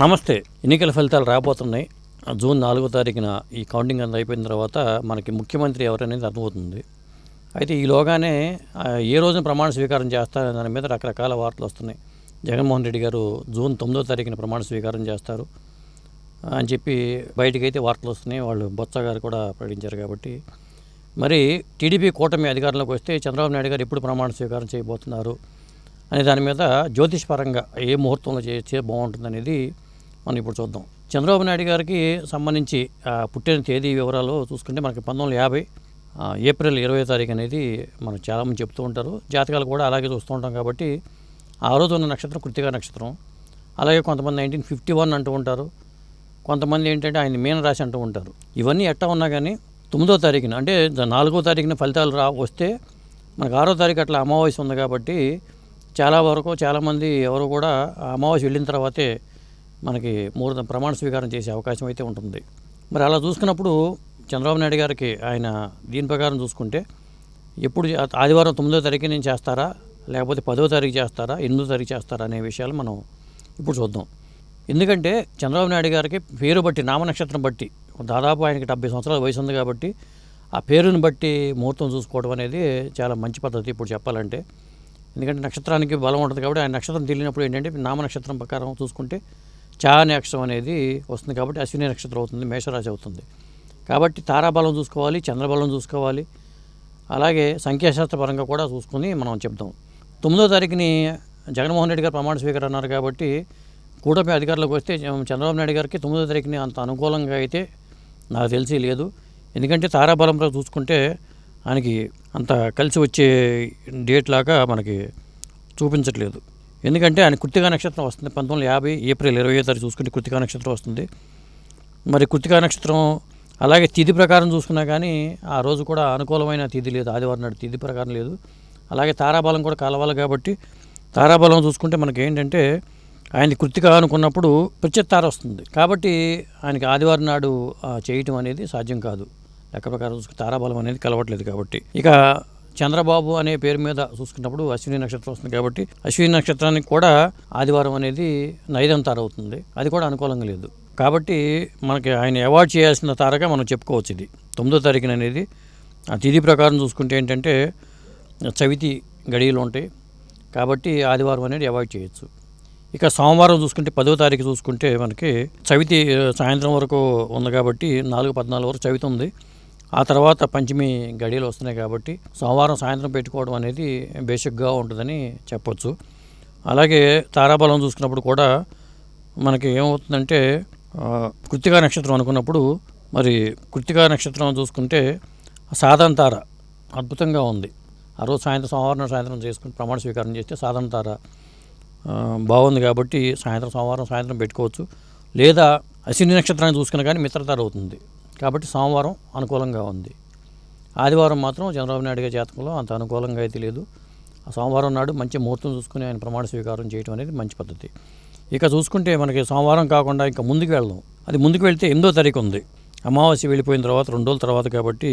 నమస్తే. ఎన్నికల ఫలితాలు రాబోతున్నాయి. జూన్ నాలుగో తారీఖున ఈ కౌంటింగ్ అంతా అయిపోయిన తర్వాత మనకి ముఖ్యమంత్రి ఎవరనేది అర్థమవుతుంది. అయితే ఈలోగానే ఏ రోజున ప్రమాణ స్వీకారం చేస్తారనే దాని మీద రకరకాల వార్తలు వస్తున్నాయి. జగన్మోహన్ రెడ్డి గారు జూన్ తొమ్మిదో తారీఖున ప్రమాణ స్వీకారం చేస్తారు. అని చెప్పి బయటకైతే వార్తలు వస్తున్నాయి. వాళ్ళు బొత్స గారు కూడా ప్రకటించారు కాబట్టి. మరి టీడీపీ కూటమి అధికారంలోకి వస్తే చంద్రబాబు నాయుడు గారు ఎప్పుడు ప్రమాణ స్వీకారం చేయబోతున్నారు? అనే దాని మీద జ్యోతిష్పరంగా ఏ ముహూర్తంలో చేస్తే బాగుంటుంది అనేది మనం ఇప్పుడు చూద్దాం. చంద్రబాబు నాయుడు గారికి సంబంధించి పుట్టిన తేదీ వివరాలు చూసుకుంటే మనకి పంతొమ్మిది యాభై ఏప్రిల్ ఇరవై తారీఖు అనేది మనం చాలామంది చెప్తూ ఉంటారు. జాతకాలు కూడా అలాగే చూస్తూ ఉంటాం కాబట్టి ఆ రోజు ఉన్న నక్షత్రం కృతిక నక్షత్రం. అలాగే కొంతమంది నైన్టీన్ ఫిఫ్టీ వన్ అంటూ ఉంటారు. కొంతమంది ఏంటంటే ఆయన మీన రాశి అంటూ ఉంటారు. ఇవన్నీ ఎట్టా ఉన్నా కానీ తొమ్మిదో తారీఖున అంటే నాలుగో తారీఖున ఫలితాలు రా వస్తే మనకు ఆరో తారీఖు అట్లా అమావాస్య ఉంది కాబట్టి చాలా వరకు చాలామంది ఎవరు కూడా అమావాస్య వెళ్ళిన తర్వాతే మనకి మూడు ప్రమాణ స్వీకారం చేసే అవకాశం అయితే ఉంటుంది. మరి అలా చూసుకున్నప్పుడు చంద్రబాబు నాయుడు గారికి ఆయన దీని ప్రకారం చూసుకుంటే ఎప్పుడు ఆదివారం తొమ్మిదో తారీఖు నేను చేస్తారా? లేకపోతే పదో తారీఖు చేస్తారా? ఎనిమిదో తారీఖు చేస్తారా? అనే విషయాలు మనం ఇప్పుడు చూద్దాం. ఎందుకంటే చంద్రబాబు నాయుడు గారికి పేరు బట్టి నామనక్షత్రం బట్టి దాదాపు ఆయనకి డెబ్బై సంవత్సరాల వయసు ఉంది కాబట్టి ఆ పేరుని బట్టి ముహూర్తం చూసుకోవడం అనేది చాలా మంచి పద్ధతి ఇప్పుడు చెప్పాలంటే. ఎందుకంటే నక్షత్రానికి బలం ఉంటుంది కాబట్టి ఆయన నక్షత్రం తెలియనప్పుడు ఏంటంటే నామనక్షత్రం ప్రకారం చూసుకుంటే చా అనే అనేది వస్తుంది కాబట్టి అశ్విని నక్షత్రం అవుతుంది మేషరాశి అవుతుంది. కాబట్టి తారాబలం చూసుకోవాలి చంద్రబలం చూసుకోవాలి. అలాగే సంఖ్యాశాస్త్రపరంగా కూడా చూసుకొని మనం చెప్దాం తొమ్మిదో తారీఖుని జగన్మోహన్ రెడ్డి గారు ప్రమాణ స్వీకారం అన్నారు కాబట్టి కూటమి అధికారులకు వస్తే చంద్రబాబు నాయుడు గారికి తొమ్మిదో తారీఖుని అంత అనుకూలంగా అయితే నాకు తెలిసి లేదు. ఎందుకంటే తారాబలంలో చూసుకుంటే ఆయనకి అంత కలిసి వచ్చే డేట్ లాగా మనకి చూపించట్లేదు. ఎందుకంటే ఆయన కృతికా నక్షత్రం వస్తుంది. పంతొమ్మిది యాభై ఏప్రిల్ ఇరవై తారీఖు చూసుకుంటే కృతికా నక్షత్రం వస్తుంది. మరి కృతికా నక్షత్రం అలాగే తిథి ప్రకారం చూసుకున్నా కానీ ఆ రోజు కూడా అనుకూలమైన తిథి లేదు. ఆదివారం నాడు తిథి ప్రకారం లేదు. అలాగే తారాబలం కూడా కలవాలి కాబట్టి తారాబలం చూసుకుంటే మనకి ఏంటంటే ఆయన కృతిక అనుకున్నప్పుడు ప్రత్యుత్తార వస్తుంది. కాబట్టి ఆయనకి ఆదివారం నాడు చేయటం అనేది సాధ్యం కాదు. లెక్క ప్రకారం చూసుకుంటే తారాబలం అనేది కలవట్లేదు కాబట్టి. ఇక చంద్రబాబు అనే పేరు మీద చూసుకున్నప్పుడు అశ్విని నక్షత్రం వస్తుంది కాబట్టి అశ్విని నక్షత్రానికి కూడా ఆదివారం అనేది నైదం తారవుతుంది అది కూడా అనుకూలంగా లేదు. కాబట్టి మనకి ఆయన అవార్డ్ చేయాల్సిన తారగా మనం చెప్పుకోవచ్చు ఇది. తొమ్మిదో తారీఖున అనేది ఆ తిథి ప్రకారం చూసుకుంటే ఏంటంటే చవితి గడియలు ఉంటాయి. కాబట్టి ఆదివారం అనేది అవాయిడ్ చేయొచ్చు. ఇక సోమవారం చూసుకుంటే పదో తారీఖు చూసుకుంటే మనకి చవితి సాయంత్రం వరకు ఉంది కాబట్టి నాలుగు పద్నాలుగు వరకు చవితి ఉంది. ఆ తర్వాత పంచమి గడియలు వస్తున్నాయి కాబట్టి సోమవారం సాయంత్రం పెట్టుకోవడం అనేది బేసిక్గా ఉంటుందని చెప్పొచ్చు. అలాగే తారాబలం చూసుకున్నప్పుడు కూడా మనకి ఏమవుతుందంటే కృత్తికా నక్షత్రం అనుకున్నప్పుడు మరి కృత్తికా నక్షత్రం చూసుకుంటే సాధన తార అద్భుతంగా ఉంది. ఆ రోజు సాయంత్రం సోమవారం సాయంత్రం చేసుకుని ప్రమాణ స్వీకారం చేస్తే సాధారణ తార బాగుంది కాబట్టి సాయంత్రం సోమవారం సాయంత్రం పెట్టుకోవచ్చు. లేదా అశ్విని నక్షత్రాన్ని చూసుకున్నా కానీ మిత్రతార అవుతుంది. కాబట్టి సోమవారం అనుకూలంగా ఉంది. ఆదివారం మాత్రం చంద్రబాబు నాయుడు గారి జాతకంలో అంత అనుకూలంగా అయితే లేదు. ఆ సోమవారం నాడు మంచి ముహూర్తం చూసుకుని ఆయన ప్రమాణ స్వీకారం చేయడం అనేది మంచి పద్ధతి. ఇక చూసుకుంటే మనకి సోమవారం కాకుండా ఇంకా ముందుకు వెళ్దాం అది ముందుకు వెళ్తే ఎనిమిదో తారీఖు ఉంది. అమావాస్య వెళ్ళిపోయిన తర్వాత రెండు రోజుల తర్వాత కాబట్టి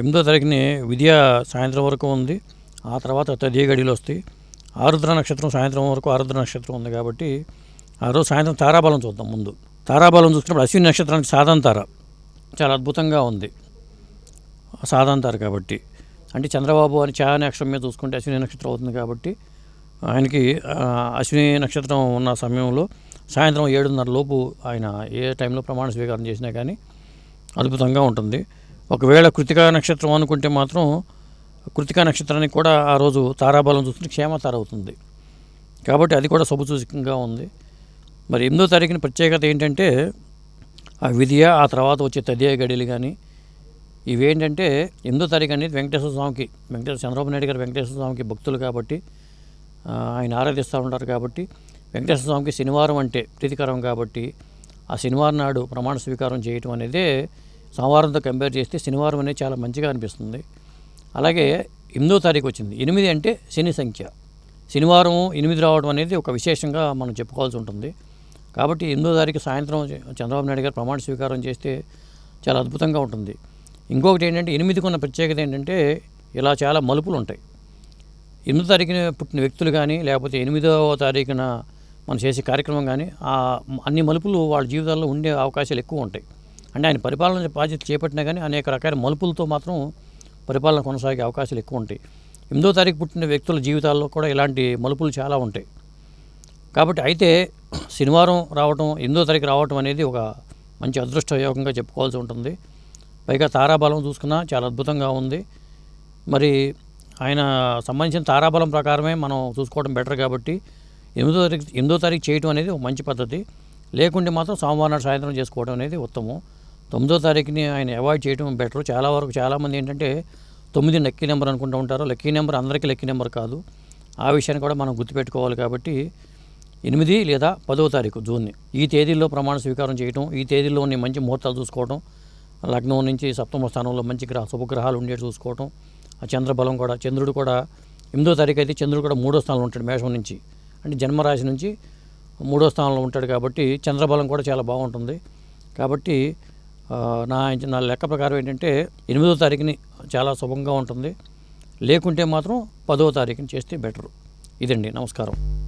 ఎనిమిదో తారీఖుని విద్య సాయంత్రం వరకు ఉంది. ఆ తర్వాత తదియ గడిలో వస్తాయి. ఆరుద్ర నక్షత్రం సాయంత్రం వరకు ఆరుద్ర నక్షత్రం ఉంది కాబట్టి ఆ రోజు సాయంత్రం తారాబలం చూద్దాం ముందు. తారాబలం చూసుకున్నప్పుడు అశ్విని నక్షత్రానికి సాధన తార చాలా అద్భుతంగా ఉంది. సాధన తార కాబట్టి. అంటే చంద్రబాబు అని చా అనే అక్షరం మీద చూసుకుంటే అశ్విని నక్షత్రం అవుతుంది కాబట్టి ఆయనకి అశ్విని నక్షత్రం ఉన్న సమయంలో సాయంత్రం ఏడున్నర లోపు ఆయన ఏ టైంలో ప్రమాణ స్వీకారం చేసినా కానీ అద్భుతంగా ఉంటుంది. ఒకవేళ కృతికా నక్షత్రం అనుకుంటే మాత్రం కృతికా నక్షత్రానికి కూడా ఆ రోజు తారాబలం చూస్తుంటే క్షేమతార అవుతుంది. కాబట్టి అది కూడా శుభసూచకంగా ఉంది. మరి ఎనిమిదో తారీఖున ప్రత్యేకత ఏంటంటే ఆ విధియ ఆ తర్వాత వచ్చే తదియ గడియలు కానీ ఇవేంటంటే ఎనిమిదో తారీఖు అనేది వెంకటేశ్వర స్వామికి వెంకటేశ్వర చంద్రబాబు నాయుడు గారు వెంకటేశ్వర స్వామికి భక్తులు కాబట్టి ఆయన ఆరాధిస్తూ ఉంటారు కాబట్టి వెంకటేశ్వర స్వామికి శనివారం అంటే ప్రీతికరం కాబట్టి ఆ శనివారం నాడు ప్రమాణ స్వీకారం చేయటం అనేది సోమవారంతో కంపేర్ చేస్తే శనివారం అనేది చాలా మంచిగా అనిపిస్తుంది. అలాగే ఎనిమిదో తారీఖు వచ్చింది. ఎనిమిది అంటే శని సంఖ్య. శనివారం ఎనిమిది రావడం అనేది ఒక విశేషంగా మనం చెప్పుకోవాల్సి ఉంటుంది. కాబట్టి ఎనిమిదో తారీఖు సాయంత్రం చంద్రబాబు నాయుడు గారు ప్రమాణ స్వీకారం చేస్తే చాలా అద్భుతంగా ఉంటుంది. ఇంకొకటి ఏంటంటే ఎనిమిదికి ఉన్న ప్రత్యేకత ఏంటంటే ఇలా చాలా మలుపులు ఉంటాయి ఎనిమిదో తారీఖున పుట్టిన వ్యక్తులు కానీ లేకపోతే ఎనిమిదవ తారీఖున మనం చేసే కార్యక్రమం కానీ ఆ అన్ని మలుపులు వాళ్ళ జీవితాల్లో ఉండే అవకాశాలు ఎక్కువ ఉంటాయి. అంటే ఆయన పరిపాలన బాధ్యత చేపట్టినా కానీ అనేక రకాల మలుపులతో మాత్రం పరిపాలన కొనసాగే అవకాశాలు ఎక్కువ ఉంటాయి. ఎనిమిదో తారీఖు పుట్టిన వ్యక్తుల జీవితాల్లో కూడా ఇలాంటి మలుపులు చాలా ఉంటాయి. కాబట్టి అయితే శనివారం రావటం ఎనిమిదో తారీఖు రావటం అనేది ఒక మంచి అదృష్ట యోగంగా చెప్పుకోవాల్సి ఉంటుంది. పైగా తారాబలం చూసుకున్నా చాలా అద్భుతంగా ఉంది. మరి ఆయన సంబంధించిన తారాబలం ప్రకారమే మనం చూసుకోవడం బెటర్ కాబట్టి ఎనిమిదో తారీఖు ఎనిమిదో తారీఖు చేయటం అనేది ఒక మంచి పద్ధతి. లేకుంటే మాత్రం సోమవారం నాడు సాయంత్రం చేసుకోవడం అనేది ఉత్తమం. తొమ్మిదో తారీఖుని ఆయన అవాయిడ్ చేయడం బెటర్. చాలా వరకు చాలామంది ఏంటంటే తొమ్మిది లక్కీ నెంబర్ అనుకుంటూ ఉంటారు. లక్కీ నెంబర్ అందరికీ లక్కీ నెంబర్ కాదు. ఆ విషయాన్ని కూడా మనం గుర్తుపెట్టుకోవాలి కాబట్టి ఎనిమిది లేదా పదవ తారీఖు జూన్ని. ఈ తేదీల్లో ప్రమాణ స్వీకారం చేయటం ఈ తేదీల్లో ఉన్న మంచి ముహూర్తాలు చూసుకోవటం లగ్నం నుంచి సప్తమ స్థానంలో మంచి గ్రహ శుభగ్రహాలు ఉండేవి చూసుకోవటం ఆ చంద్రబలం కూడా చంద్రుడు కూడా ఎనిమిదో తారీఖు అయితే చంద్రుడు కూడా మూడో స్థానంలో ఉంటాడు మేషం నుంచి. అంటే జన్మరాశి నుంచి మూడో స్థానంలో ఉంటాడు కాబట్టి చంద్రబలం కూడా చాలా బాగుంటుంది. కాబట్టి నా నా లెక్క ప్రకారం ఏంటంటే ఎనిమిదో తారీఖుని చాలా శుభంగా ఉంటుంది. లేకుంటే మాత్రం పదో తారీఖుని చేస్తే బెటరు. ఇదండి. నమస్కారం.